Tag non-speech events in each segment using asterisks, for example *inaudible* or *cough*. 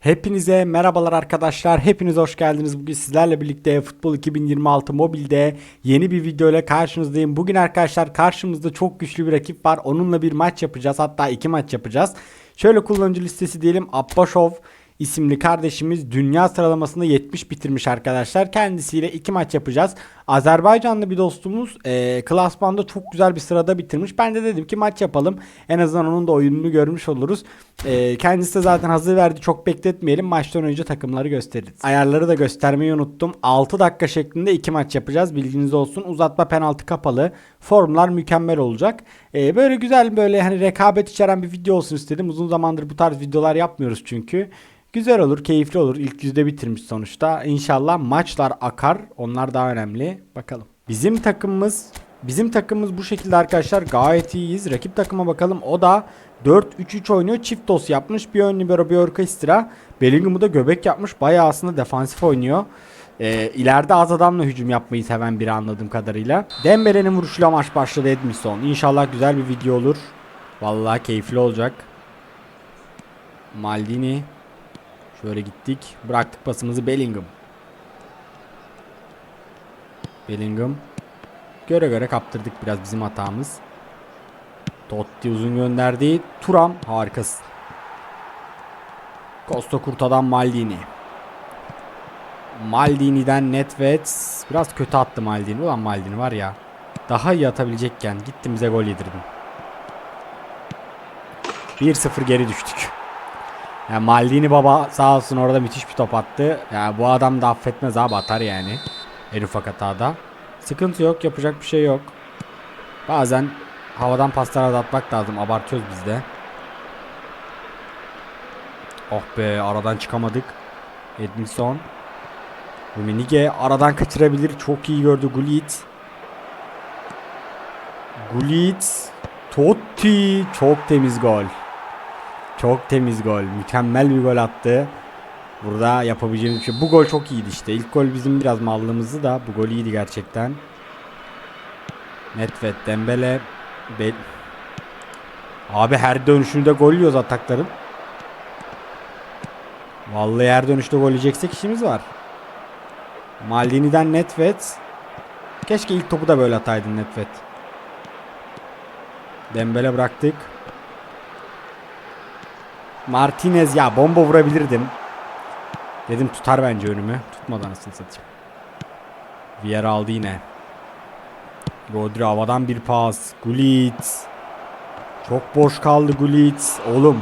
Hepinize merhabalar arkadaşlar. Hepiniz hoş geldiniz. Bugün sizlerle birlikte Futbol 2026 mobilde yeni bir video ile karşınızdayım. Bugün arkadaşlar karşımızda çok güçlü bir rakip var. Onunla bir maç yapacağız. Hatta iki maç yapacağız. Şöyle kullanıcı listesi diyelim. Abbaşov isimli kardeşimiz dünya sıralamasında 70 bitirmiş arkadaşlar. Kendisiyle iki maç yapacağız. Azerbaycanlı bir dostumuz e, klasmanda çok güzel bir sırada bitirmiş. Ben de dedim ki maç yapalım. En azından onun da oyununu görmüş oluruz. E, kendisi de zaten hazır verdi. Çok bekletmeyelim. Maçtan önce takımları gösteririz. Ayarları da göstermeyi unuttum. 6 dakika şeklinde iki maç yapacağız. Bilginiz olsun. Uzatma penaltı kapalı. Formlar mükemmel olacak. E, böyle güzel böyle hani rekabet içeren bir video olsun istedim. Uzun zamandır bu tarz videolar yapmıyoruz çünkü. Güzel olur, keyifli olur. İlk yüzde bitirmiş sonuçta. İnşallah maçlar akar. Onlar daha önemli. Bakalım. Bizim takımımız bizim takımımız bu şekilde arkadaşlar. Gayet iyiyiz. Rakip takıma bakalım. O da 4-3-3 oynuyor. Çift dos yapmış. Bir ön libero bir orkestra. Bellingham'ı da göbek yapmış. Bayağı aslında defansif oynuyor. Ee, ileride az adamla hücum yapmayı seven biri anladığım kadarıyla. Dembele'nin vuruşuyla maç başladı Edmilson. İnşallah güzel bir video olur. Vallahi keyifli olacak. Maldini. Şöyle gittik. Bıraktık pasımızı Bellingham. Bellingham. Göre göre kaptırdık biraz bizim hatamız. Totti uzun gönderdi. Turam harikasın. Costa Kurta'dan Maldini. Maldini'den Netvet. Biraz kötü attı Maldini. Ulan Maldini var ya. Daha iyi atabilecekken gittim bize gol yedirdin. 1-0 geri düştük. Ya Maldini baba sağ olsun orada müthiş bir top attı. Ya bu adam da affetmez abi atar yani. En ufak hatada. Sıkıntı yok yapacak bir şey yok. Bazen havadan paslar atmak lazım. Abartıyoruz biz de. Oh be aradan çıkamadık. Edmilson. Rumenige aradan kaçırabilir. Çok iyi gördü Gullit. Gullit. Totti. Çok temiz gol. Çok temiz gol. Mükemmel bir gol attı. Burada yapabileceğimiz şey. Bu gol çok iyiydi işte. İlk gol bizim biraz mallığımızdı da bu gol iyiydi gerçekten. Netvet, Dembele, Bel Abi her dönüşünde gol yiyoruz atakların. Vallahi her dönüşte gol yiyeceksek işimiz var. Maldini'den Netvet. Keşke ilk topu da böyle ataydın Netvet. Dembele bıraktık. Martinez ya bomba vurabilirdim. Dedim tutar bence önümü. Tutmadı anasını satayım. Vieira aldı yine. Rodri havadan bir pas. Gullit. Çok boş kaldı Gullit. Oğlum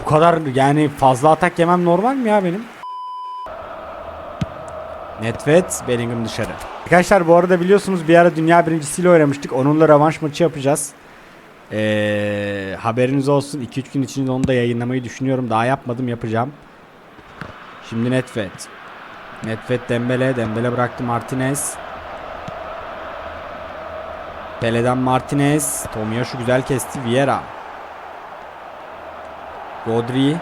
bu kadar yani fazla atak yemem normal mi ya benim? Netvet Bellingham dışarı. Arkadaşlar bu arada biliyorsunuz bir ara dünya birincisiyle oynamıştık. Onunla rövanş maçı yapacağız. Ee, haberiniz olsun 2-3 gün içinde onu da yayınlamayı düşünüyorum. Daha yapmadım yapacağım. Şimdi Netvet. Netvet Dembele. Dembele bıraktı Martinez. Pele'den Martinez. Tomiyasu güzel kesti. Vieira. Rodri.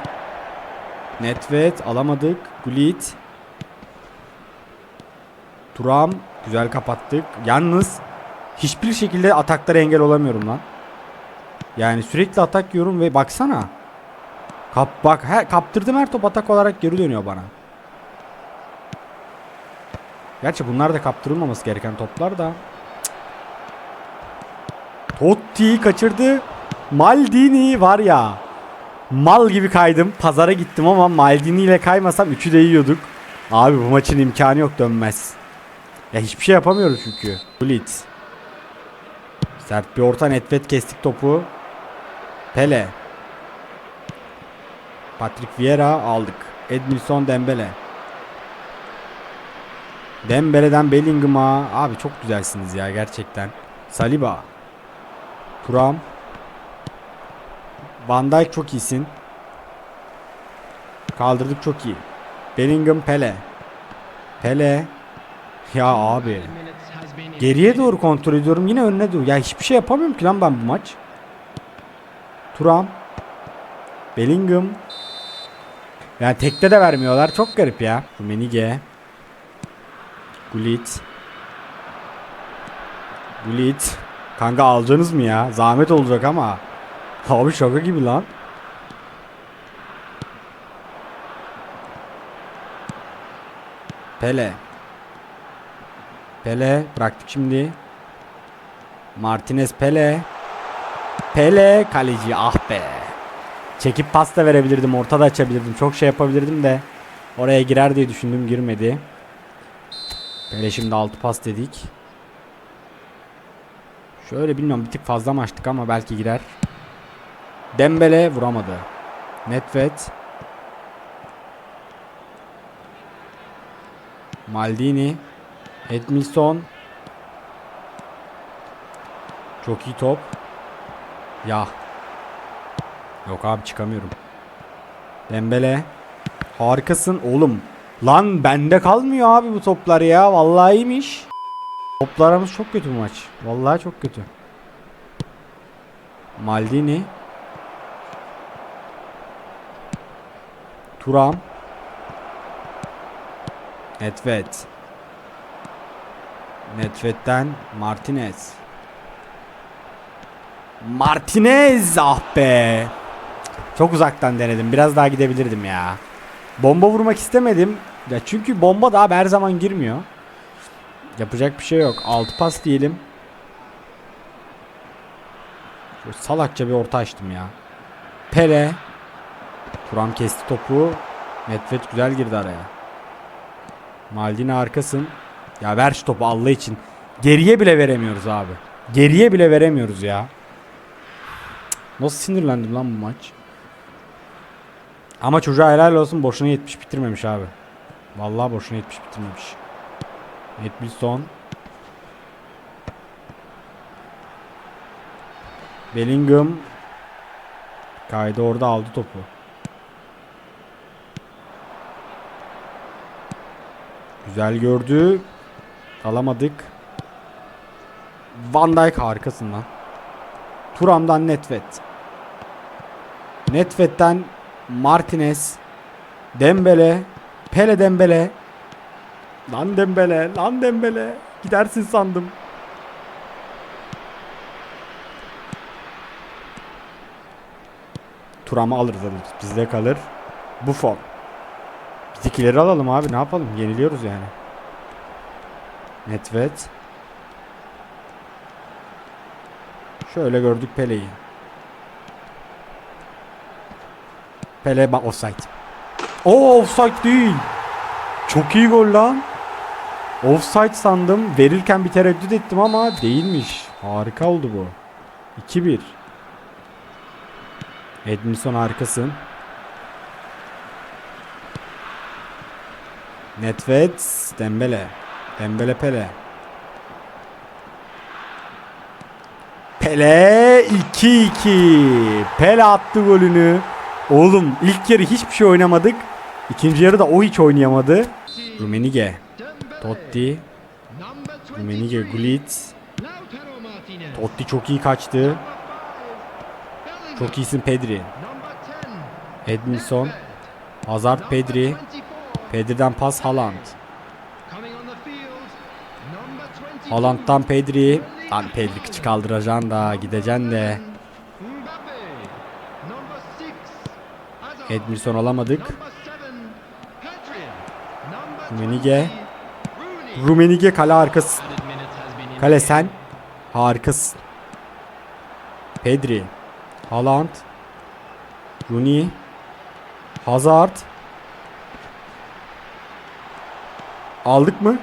Netvet alamadık. Gullit. Turam. Güzel kapattık. Yalnız hiçbir şekilde ataklara engel olamıyorum lan. Yani sürekli atak yiyorum ve baksana. Kap bak her kaptırdım her top atak olarak geri dönüyor bana. Gerçi bunlar da kaptırılmaması gereken toplar da. Cık. Totti kaçırdı. Maldini var ya. Mal gibi kaydım. Pazara gittim ama Maldini ile kaymasam üçü de yiyorduk. Abi bu maçın imkanı yok dönmez. Ya hiçbir şey yapamıyoruz çünkü. Blitz. Sert bir orta netvet kestik topu. Pele. Patrick Vieira aldık. Edmilson Dembele. Dembele'den Bellingham'a. Abi çok güzelsiniz ya gerçekten. Saliba. Turam. Van Dijk çok iyisin. Kaldırdık çok iyi. Bellingham Pele. Pele. Ya abi. Geriye doğru kontrol ediyorum. Yine önüne doğru. Ya hiçbir şey yapamıyorum ki lan ben bu maç. Turam. Bellingham. Yani tekte de vermiyorlar. Çok garip ya. Rumenige. Gullit. Gullit. Kanka alacaksınız mı ya? Zahmet olacak ama. Abi şaka gibi lan. Pele. Pele bıraktık şimdi. Martinez Pele. Pele kaleci ah be. Çekip pas da verebilirdim. Ortada açabilirdim. Çok şey yapabilirdim de. Oraya girer diye düşündüm girmedi. Pele şimdi altı pas dedik. Şöyle bilmiyorum bir tık fazla mı açtık ama belki girer. Dembele vuramadı. Nedved. Maldini. Edmilson. Çok iyi top. Ya. Yok abi çıkamıyorum. Dembele. Harikasın oğlum. Lan bende kalmıyor abi bu toplar ya. Vallahi iyiymiş. Toplarımız çok kötü bu maç. Vallahi çok kötü. Maldini. Turam. Nedved. Nedved'den Martinez. Martinez ah be. Çok uzaktan denedim. Biraz daha gidebilirdim ya. Bomba vurmak istemedim. Ya çünkü bomba da her zaman girmiyor. Yapacak bir şey yok. Altı pas diyelim. Şöyle salakça bir orta açtım ya. Pele. Turam kesti topu. Nedved güzel girdi araya. Maldini arkasın. Ya ver şu topu Allah için. Geriye bile veremiyoruz abi. Geriye bile veremiyoruz ya. Nasıl sinirlendim lan bu maç. Ama çocuğa helal olsun boşuna 70 bitirmemiş abi. Vallahi boşuna 70 bitirmemiş. Edmilson. Bellingham. Kaydı orada aldı topu. Güzel gördü. Alamadık. Van Dijk harikasın lan. Turam'dan Netvet. Netvet'ten Martinez. Dembele. Pele Dembele. Lan Dembele. Lan Dembele. Gidersin sandım. Turam'ı alırız alırız. Bizde kalır. Buffon. Bizdekileri alalım abi ne yapalım yeniliyoruz yani. Netvet. Şöyle gördük Pele'yi. Pele bak offside. Oo offside değil. Çok iyi gol lan. Offside sandım. Verirken bir tereddüt ettim ama değilmiş. Harika oldu bu. 2-1. Edmilson harikasın. Nedved, Dembele. Dembele Pele. Pele 2-2. Pele attı golünü. Oğlum ilk yarı hiçbir şey oynamadık. İkinci yarıda o hiç oynayamadı. Rumenige. Totti. Rumenige Gullit. Totti çok iyi kaçtı. Çok iyisin Pedri. Edmilson. Hazard Pedri. Pedri'den pas Haaland. Haaland'dan Pedri. Lan Pedri kıçı kaldıracaksın da gideceksin de. Edmilson alamadık. Rumenige. Rumenige kale arkası. Kale sen. Harikasın. Pedri. Haaland. Rooney. Hazard. Aldık mı?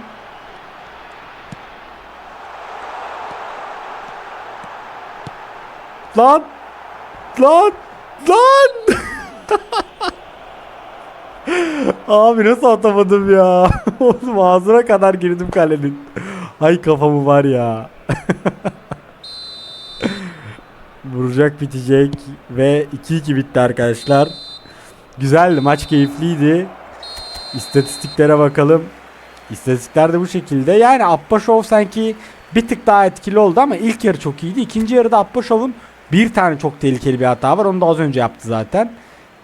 Lan! Lan! Lan! *laughs* Abi nasıl atamadım ya? *laughs* Oğlum ağzına kadar girdim kalenin. Ay kafamı var ya. *laughs* Vuracak bitecek ve 2-2 bitti arkadaşlar. Güzeldi maç keyifliydi. İstatistiklere bakalım. İstatistikler de bu şekilde. Yani Appaşov sanki bir tık daha etkili oldu ama ilk yarı çok iyiydi. İkinci yarıda Appaşov'un bir tane çok tehlikeli bir hata var. Onu da az önce yaptı zaten.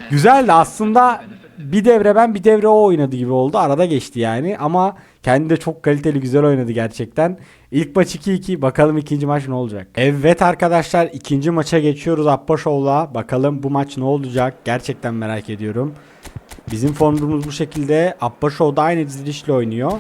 Güzeldi aslında bir devre ben bir devre o oynadı gibi oldu. Arada geçti yani ama kendi de çok kaliteli güzel oynadı gerçekten. İlk maç 2-2 bakalım ikinci maç ne olacak. Evet arkadaşlar ikinci maça geçiyoruz Appaşov'la. Bakalım bu maç ne olacak gerçekten merak ediyorum. Bizim formumuz bu şekilde. Abbaşov da aynı dizilişle oynuyor.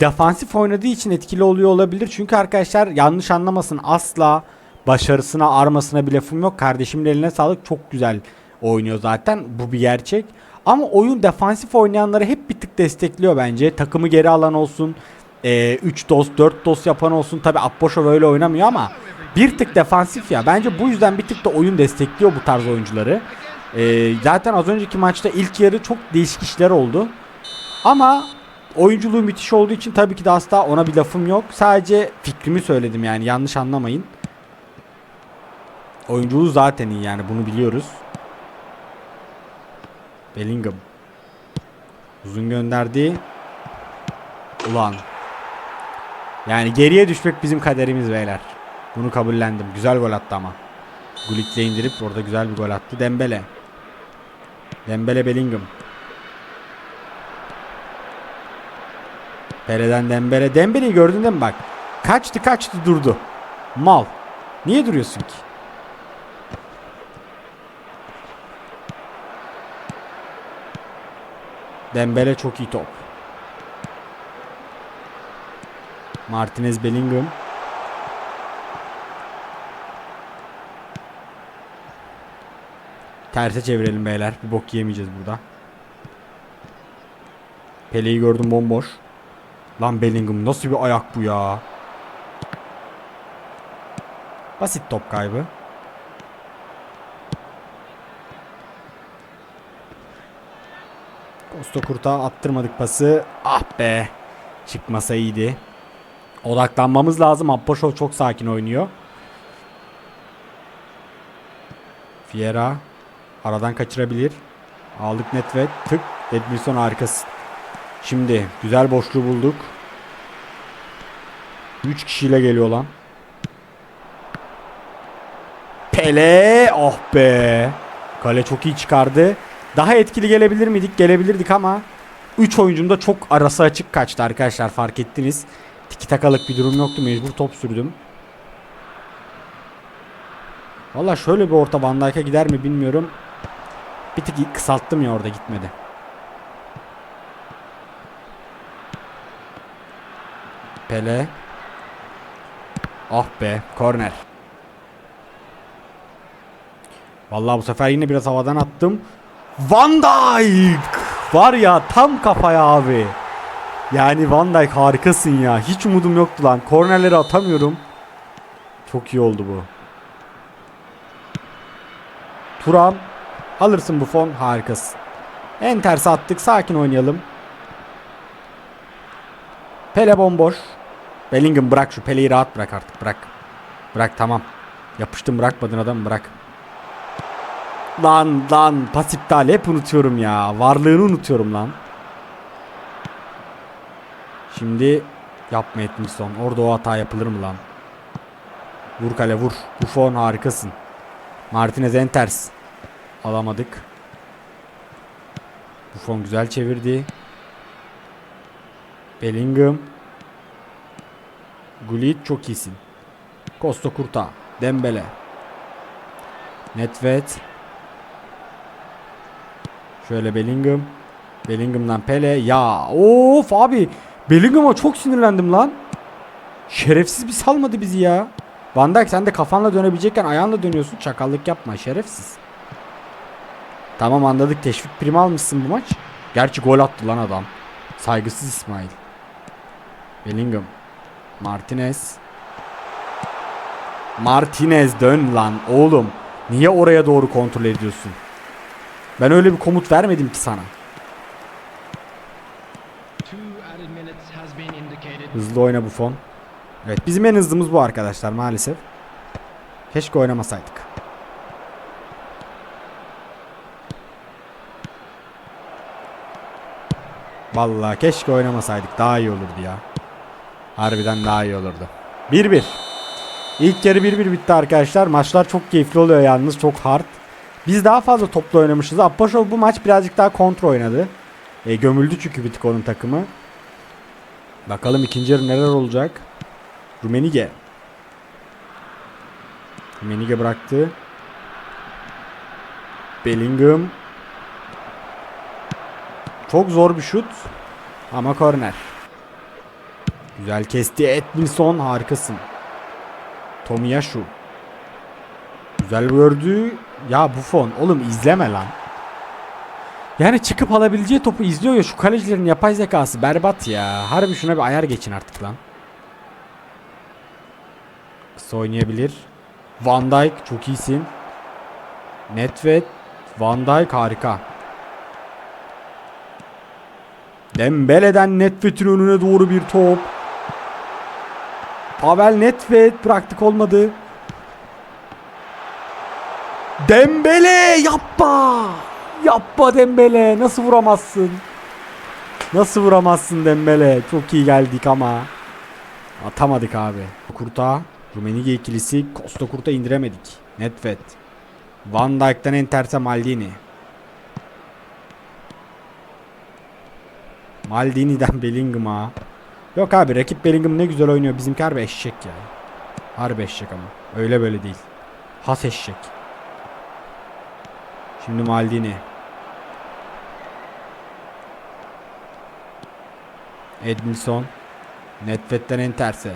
Defansif oynadığı için etkili oluyor olabilir. Çünkü arkadaşlar yanlış anlamasın asla başarısına armasına bir lafım yok. Kardeşimin eline sağlık çok güzel oynuyor zaten. Bu bir gerçek. Ama oyun defansif oynayanları hep bir tık destekliyor bence. Takımı geri alan olsun. 3 dos 4 dos yapan olsun. Tabi Abboşov öyle oynamıyor ama bir tık defansif ya. Bence bu yüzden bir tık da oyun destekliyor bu tarz oyuncuları. Ee, zaten az önceki maçta ilk yarı çok değişik işler oldu. Ama oyunculuğu müthiş olduğu için tabii ki de asla ona bir lafım yok. Sadece fikrimi söyledim yani yanlış anlamayın. Oyunculuğu zaten iyi yani bunu biliyoruz. Bellingham. Uzun gönderdi. Ulan. Yani geriye düşmek bizim kaderimiz beyler. Bunu kabullendim. Güzel gol attı ama. Gulik'le indirip orada güzel bir gol attı. Dembele. Dembele Bellingham. Pere'den Dembele. Dembele'yi gördün değil mi bak. Kaçtı kaçtı durdu. Mal. Niye duruyorsun ki? Dembele çok iyi top. Martinez Bellingham. Terse çevirelim beyler. Bir bok yemeyeceğiz burada. Pele'yi gördüm bomboş. Lan Bellingham nasıl bir ayak bu ya? Basit top kaybı. Costa Kurt'a attırmadık pası. Ah be. Çıkmasa iyiydi. Odaklanmamız lazım. Appoşov çok sakin oynuyor. Fiera aradan kaçırabilir. Aldık net ve tık. Edmilson harikasın. Şimdi güzel boşluğu bulduk. 3 kişiyle geliyor lan. Pele oh be. Kale çok iyi çıkardı. Daha etkili gelebilir miydik? Gelebilirdik ama 3 oyuncum da çok arası açık kaçtı arkadaşlar fark ettiniz. Tiki takalık bir durum yoktu mecbur top sürdüm. Valla şöyle bir orta Van Dijk'a gider mi bilmiyorum. Bir tık kısalttım ya orada gitmedi. Pele. Ah be korner. Vallahi bu sefer yine biraz havadan attım. Van Dijk! Var ya tam kafaya abi. Yani Van Dijk harikasın ya. Hiç umudum yoktu lan. Kornerleri atamıyorum. Çok iyi oldu bu. Turan. Alırsın bu fon. Harikasın. En tersi attık. Sakin oynayalım. Pele bomboş. Bellingham bırak şu Pele'yi rahat bırak artık. Bırak. Bırak tamam. Yapıştım bırakmadın adam bırak. Lan lan pas iptal hep unutuyorum ya. Varlığını unutuyorum lan. Şimdi yapma Etmilson. Orada o hata yapılır mı lan? Vur kale vur. Buffon harikasın. Martinez en ters. Alamadık. Buffon güzel çevirdi. Bellingham. Gullit çok iyisin. Costa Kurta. Dembele. Netvet. Şöyle Bellingham. Bellingham'dan Pele. Ya of abi. Bellingham'a çok sinirlendim lan. Şerefsiz bir salmadı bizi ya. Van Dijk sen de kafanla dönebilecekken ayağınla dönüyorsun. Çakallık yapma şerefsiz. Tamam anladık teşvik primi almışsın bu maç. Gerçi gol attı lan adam. Saygısız İsmail. Bellingham. Martinez. Martinez dön lan oğlum. Niye oraya doğru kontrol ediyorsun? Ben öyle bir komut vermedim ki sana. Hızlı oyna bu fon. Evet bizim en hızlımız bu arkadaşlar maalesef. Keşke oynamasaydık. Vallahi keşke oynamasaydık daha iyi olurdu ya. Harbiden daha iyi olurdu. 1-1. İlk yarı 1-1 bitti arkadaşlar. Maçlar çok keyifli oluyor yalnız çok hard. Biz daha fazla toplu oynamışız. Appaşov bu maç birazcık daha kontrol oynadı. E, gömüldü çünkü bir tık onun takımı. Bakalım ikinci yarı neler olacak. Rumenige. Rumenige bıraktı. Bellingham. Çok zor bir şut. Ama korner. Güzel kesti Edmilson harikasın. Tomiyasu. Güzel gördü. Ya Buffon oğlum izleme lan. Yani çıkıp alabileceği topu izliyor ya şu kalecilerin yapay zekası berbat ya. Harbi şuna bir ayar geçin artık lan. Kısa oynayabilir. Van Dijk çok iyisin. Nedved, Van Dijk harika. Dembele'den Nedved'in önüne doğru bir top. Pavel Nedved bıraktık olmadı. Dembele yapma. Yapma Dembele. Nasıl vuramazsın? Nasıl vuramazsın Dembele? Çok iyi geldik ama. Atamadık abi. Kurta. Rumenige ikilisi. Costa Kurta indiremedik. Nedved. Van Dijk'ten en terse Maldini. Maldini'den *laughs* Bellingham'a. Yok abi rakip Bellingham ne güzel oynuyor. Bizimki harbi eşek ya. Harbi eşek ama. Öyle böyle değil. Has eşek. Şimdi Maldini. Edmilson. Nedved'den en terse.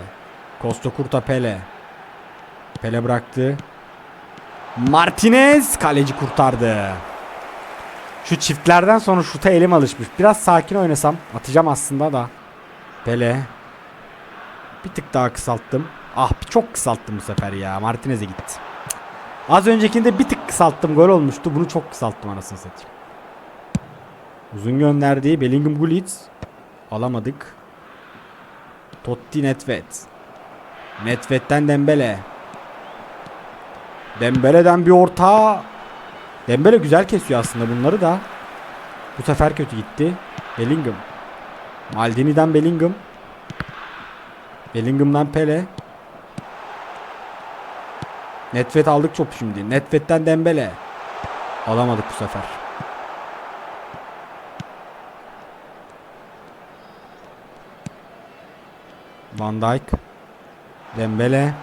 Costa Curta Pele. Pele bıraktı. Martinez kaleci kurtardı. Şu çiftlerden sonra şuta elim alışmış. Biraz sakin oynasam atacağım aslında da. Pele. Bir tık daha kısalttım. Ah çok kısalttım bu sefer ya. Martinez'e gitti. Az öncekinde bir tık kısalttım. Gol olmuştu. Bunu çok kısalttım anasını satayım. Uzun gönderdiği Bellingham Gullit. Alamadık. Totti Nedved. Nedved'den Dembele. Dembele'den bir orta. Dembele güzel kesiyor aslında bunları da. Bu sefer kötü gitti. Bellingham. Maldini'den Bellingham. Bellingham'dan Pele. Nedved aldık topu şimdi. Nedved'den Dembele. Alamadık bu sefer. Van Dijk. Dembele.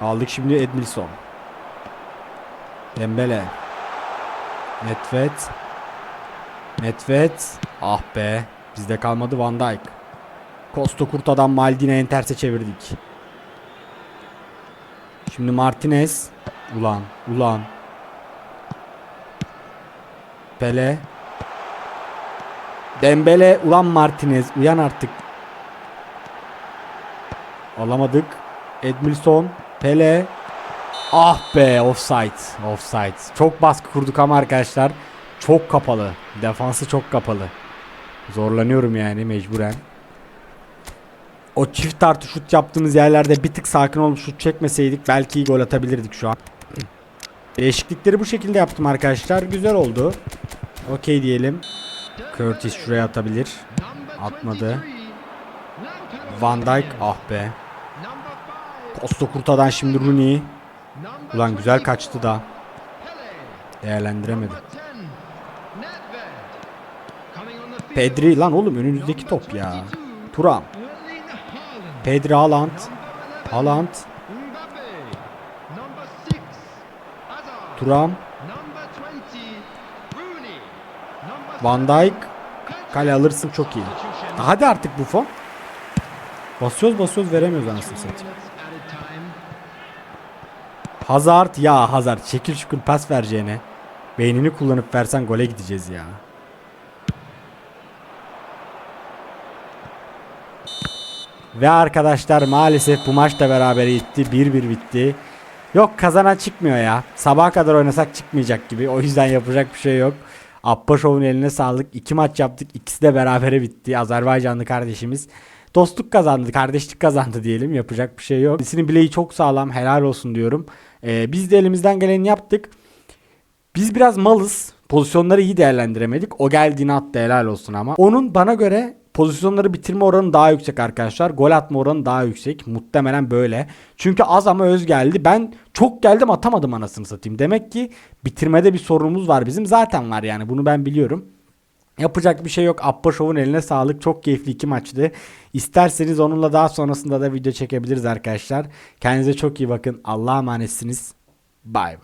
Aldık şimdi Edmilson. Dembele. Nedved. Nedved. Ah be. Bizde kalmadı Van Dijk. Costa Curta'dan Maldini en terse çevirdik. Şimdi Martinez. Ulan. Ulan. Pele. Dembele. Ulan Martinez. Uyan artık. Alamadık. Edmilson. Pele. Ah be offside. Offside. Çok baskı kurduk ama arkadaşlar çok kapalı. Defansı çok kapalı. Zorlanıyorum yani mecburen. O çift tartı şut yaptığımız yerlerde bir tık sakin olup şut çekmeseydik belki iyi gol atabilirdik şu an. Değişiklikleri bu şekilde yaptım arkadaşlar. Güzel oldu. Okey diyelim. Curtis şuraya atabilir. Atmadı. Van Dijk ah be. Costa Kurta'dan şimdi Rooney. Ulan güzel kaçtı da. Değerlendiremedi. Pedri lan oğlum önünüzdeki top ya. Turam. Pedri Haaland. Haaland. Turam. Van Dijk. Kale alırsın çok iyi. Hadi artık Buffon. Basıyoruz basıyoruz veremiyoruz anasını satayım. Hazard ya Hazard şekil şükür pas vereceğine beynini kullanıp versen gole gideceğiz ya. Ve arkadaşlar maalesef bu maç da beraber gitti. 1-1 bitti. Yok kazanan çıkmıyor ya. Sabaha kadar oynasak çıkmayacak gibi. O yüzden yapacak bir şey yok. Abbaşov'un eline sağlık. İki maç yaptık. İkisi de berabere bitti. Azerbaycanlı kardeşimiz. Dostluk kazandı, kardeşlik kazandı diyelim. Yapacak bir şey yok. Birisinin bileği çok sağlam. Helal olsun diyorum. Ee, biz de elimizden geleni yaptık. Biz biraz malız. Pozisyonları iyi değerlendiremedik. O geldiğini attı helal olsun ama. Onun bana göre pozisyonları bitirme oranı daha yüksek arkadaşlar. Gol atma oranı daha yüksek. Muhtemelen böyle. Çünkü az ama öz geldi. Ben çok geldim atamadım anasını satayım. Demek ki bitirmede bir sorunumuz var bizim. Zaten var yani bunu ben biliyorum. Yapacak bir şey yok. Abbaşov'un eline sağlık. Çok keyifli iki maçtı. İsterseniz onunla daha sonrasında da video çekebiliriz arkadaşlar. Kendinize çok iyi bakın. Allah'a emanetsiniz. Bay bay.